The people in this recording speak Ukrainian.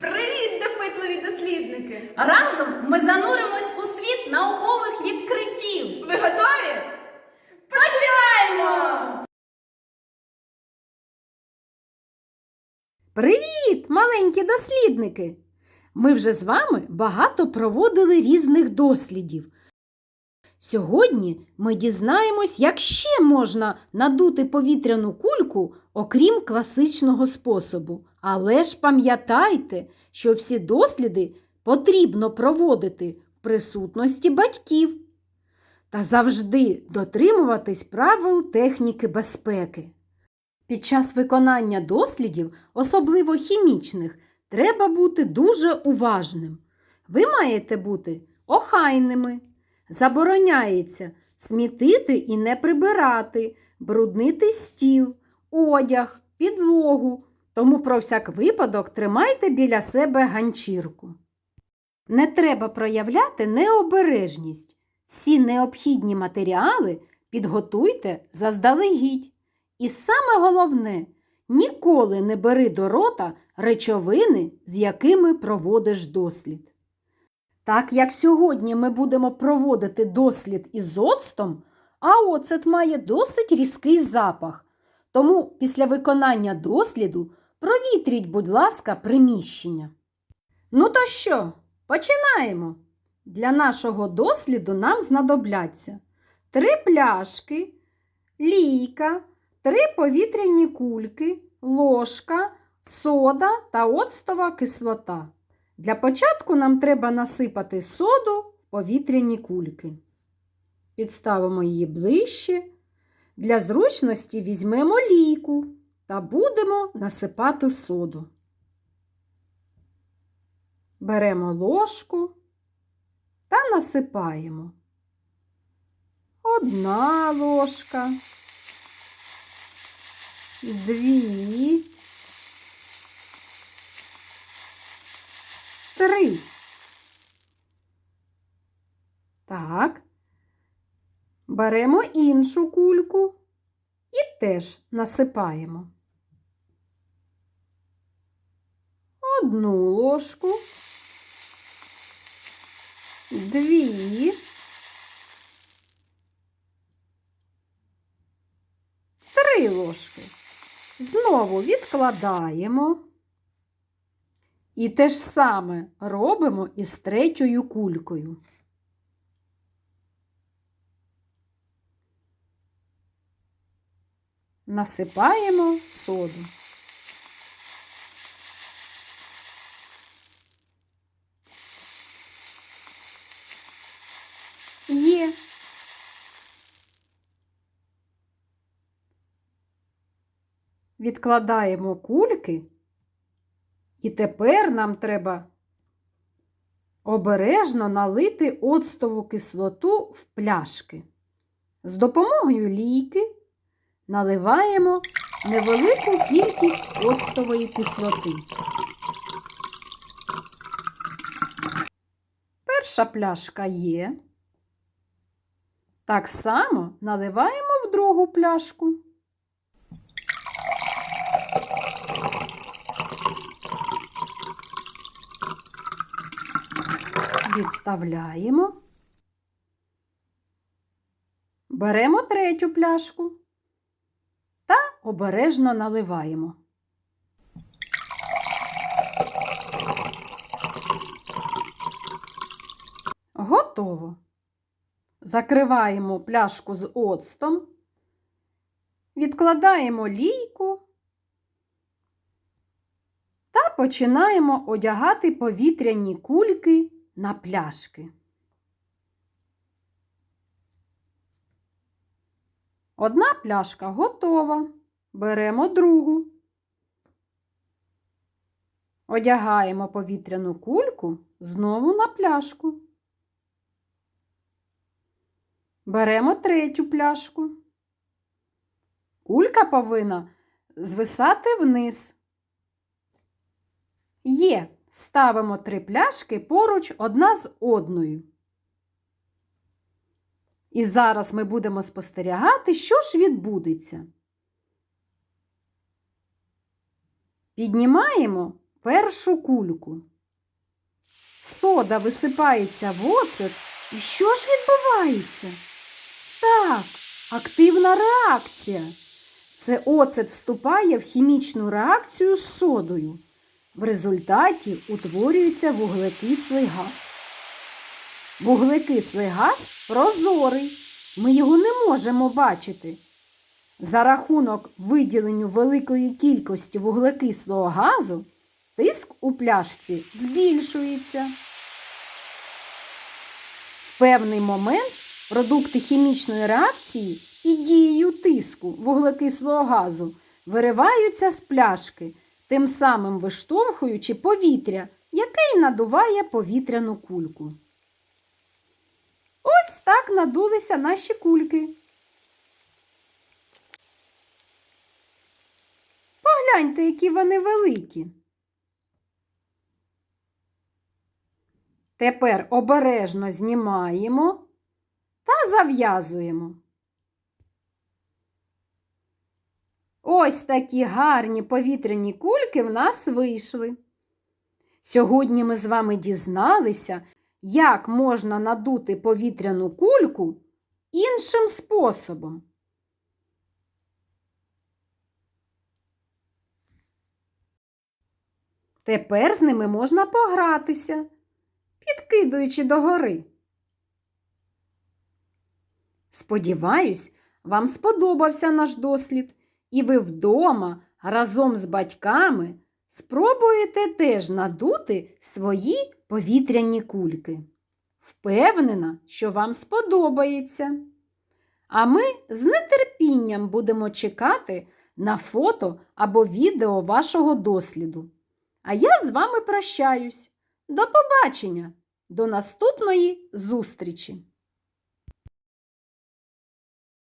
Привіт, допитливі дослідники! Разом ми зануримось у світ наукових відкриттів. Ви готові? Починаємо! Привіт, маленькі дослідники! Ми вже з вами багато проводили різних дослідів. Сьогодні ми дізнаємось, як ще можна надути повітряну кульку, окрім класичного способу. Але ж пам'ятайте, що всі досліди потрібно проводити в присутності батьків та завжди дотримуватись правил техніки безпеки. Під час виконання дослідів, особливо хімічних, треба бути дуже уважним. Ви маєте бути охайними. Забороняється смітити і не прибирати, бруднити стіл, одяг, підлогу. Тому про всяк випадок тримайте біля себе ганчірку. Не треба проявляти необережність. Всі необхідні матеріали підготуйте заздалегідь. І саме головне, ніколи не бери до рота речовини, з якими проводиш дослід. Так як сьогодні ми будемо проводити дослід із оцтом, а оцет має досить різкий запах. Тому після виконання досліду провітріть, будь ласка, приміщення. Ну то що, починаємо. Для нашого досліду нам знадобляться три пляшки, лійка, три повітряні кульки, ложка, сода та оцтова кислота. Для початку нам треба насипати соду в повітряні кульки. Підставимо її ближче. Для зручності візьмемо лійку та будемо насипати соду. Беремо ложку та насипаємо. Одна ложка, дві, три. Так. Беремо іншу кульку і теж насипаємо. Одну ложку, дві, три ложки. Знову відкладаємо. І те ж саме робимо із третьою кулькою. Насипаємо соду. Є. Відкладаємо кульки. І тепер нам треба обережно налити оцтову кислоту в пляшки. З допомогою лійки наливаємо невелику кількість оцтової кислоти. Перша пляшка є. Так само наливаємо в другу пляшку. Відставляємо. Беремо третю пляшку та обережно наливаємо. Готово. Закриваємо пляшку з оцтом, відкладаємо лійку та починаємо одягати повітряні кульки на пляшки. Одна пляшка готова. Беремо другу. Одягаємо повітряну кульку знову на пляшку. Беремо третю пляшку. Кулька повинна звисати вниз. Є. Ставимо три пляшки поруч одна з одною. І зараз ми будемо спостерігати, що ж відбудеться. Піднімаємо першу кульку. Сода висипається в оцет. І що ж відбувається? Так, активна реакція. Це оцет вступає в хімічну реакцію з содою. В результаті утворюється вуглекислий газ. Вуглекислий газ прозорий. Ми його не можемо бачити. За рахунок виділенню великої кількості вуглекислого газу тиск у пляшці збільшується. В певний момент продукти хімічної реакції і дією тиску вуглекислого газу вириваються з пляшки, тим самим виштовхуючи повітря, яке й надуває повітряну кульку. Ось так надулися наші кульки. Погляньте, які вони великі. Тепер обережно знімаємо та зав'язуємо. Ось такі гарні повітряні кульки в нас вийшли. Сьогодні ми з вами дізналися, як можна надути повітряну кульку іншим способом. Тепер з ними можна погратися, підкидуючи догори. Сподіваюсь, вам сподобався наш дослід, і ви вдома разом з батьками спробуєте теж надути свої повітряні кульки. Впевнена, що вам сподобається. А ми з нетерпінням будемо чекати на фото або відео вашого досліду. А я з вами прощаюсь. До побачення, до наступної зустрічі!